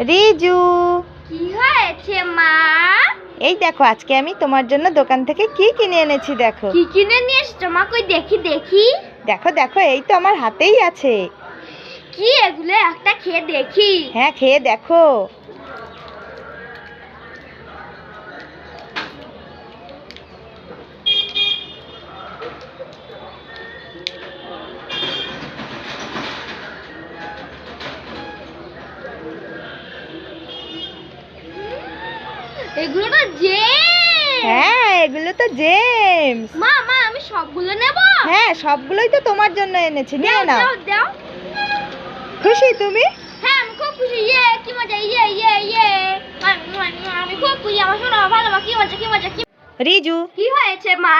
রিজু। কি হয়েছে মা? এই দেখো আজকে আমি তোমার জন্য দোকান থেকে কি কিনে এনেছি দেখো। কি কিনে নিয়ে এসেছ মা? কই দেখি দেখি। দেখো দেখো এই তো আমার হাতেই আছে। কি এগুলো? একটা খেয়ে দেখি। হ্যাঁ খেয়ে দেখো। এগুলো তো যে হ্যাঁ এগুলো তো জেমস মা মা আমি সবগুলো নেব? হ্যাঁ সবগুলোই তো তোমার জন্য এনেছি নিয়ে নাও। দাও দাও। খুশি তুমি? হ্যাঁ আমি খুব খুশি। ইয়ে কি মজা ইয়ে ইয়ে ইয়ে। আমি খুব খুশি। আমার শোনো ভালো মা কি মজা কি মজা কি রিজু। কি হয়েছে মা?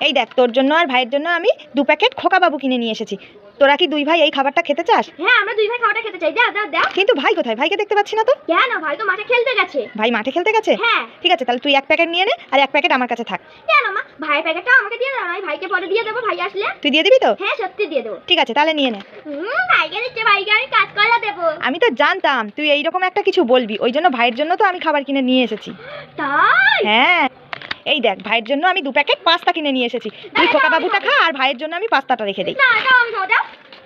এই দেখ তোর জন্য আর ভাইয়ের জন্য আমি দু প্যাকেট খোকা বাবু কিনে নিয়ে এসেছি। তোরা কি দুই ভাই এই খাবারটা খেতে চাস? হ্যাঁ আমরা দুই ভাই খাওয়াটা খেতে চাই। দাও দাও দাও কিন্তু ভাই কোথায়? ভাইকে দেখতে পাচ্ছি না তো। কেন? ভাই তো মাঠে খেলতে গেছে। ভাই মাঠে খেলতে গেছে? হ্যাঁ। ঠিক আছে তাহলে তুই এক প্যাকেট নিয়ে নে আর এক প্যাকেট আমার কাছে থাক। কেন মা? ভাইয়ের প্যাকেটটা আমাকে দিয়ে দাও আমি ভাইকে পরে দিয়ে দেবো ভাই আসলে। তুই দিয়ে দিবি তো? হ্যাঁ সত্যি দিয়ে দেবো। ঠিক আছে তাহলে নিয়ে নে। হুম ভাইকে দিচ্ছে ভাইকে আমি কাজ করা দেবো। আমি তো জানতাম তুই এইরকম একটা কিছু বলবি। ওই জন্য ভাইয়ের জন্য তো আমি খাবার কিনে নিয়ে এসেছি। তাই? হ্যাঁ। এই দেখ ভাইয়ের জন্য আমি দু প্যাকেট পাস্তা কিনে নিয়ে এসেছি। তুই খোকা বাবুটা খা আর ভাইয়ের জন্য আমি পাস্তাটা রেখে দিই।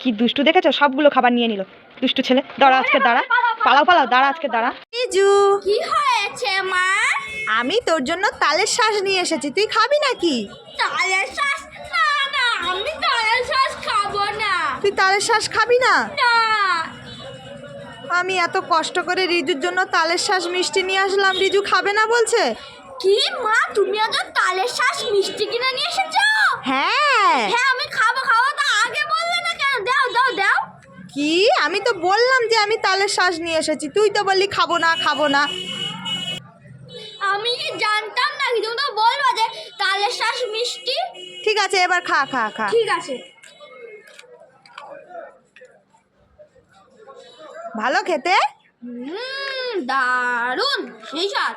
কি দুষ্টু দেখেছ? সবগুলো খাবার নিয়ে নিল। দুষ্টু ছেলে দাঁড়া আজকে দাঁড়া। পালাও পালাও দাঁড়া আজকে দাঁড়া। ইজু কি হয়েছে মা? আমি তোর জন্য তালের শ্বাস নিয়ে এসেছি তুই খাবি নাকি? তালের শ্বাস না না আমি তালের শ্বাস খাব না। তুই তালের শ্বাস খাবি না? না। আমি এত কষ্ট করে রিজুর জন্য তালের শ্বাস মিষ্টি নিয়ে আসলাম রিজু খাবে না বলছে? কি মা? তুমি আজ তালের শ্বাস মিষ্টি কিনে নিয়ে এসেছ? হ্যাঁ হ্যাঁ আমি খাব খাব তো আগে বললে না কেন দাও দাও দাও কি? আমি তো বললাম যে আমি তালের শ্বাস নিয়ে এসেছি। তুই তো বললি খাব না খাব না। আমি কি জানতাম না? কি তুমি তো বলবা যে তালের শ্বাস মিষ্টি? ঠিক আছে এবার খা খা খা। ঠিক আছে। ভালো খেতে? দারুণ সেই স্বাদ।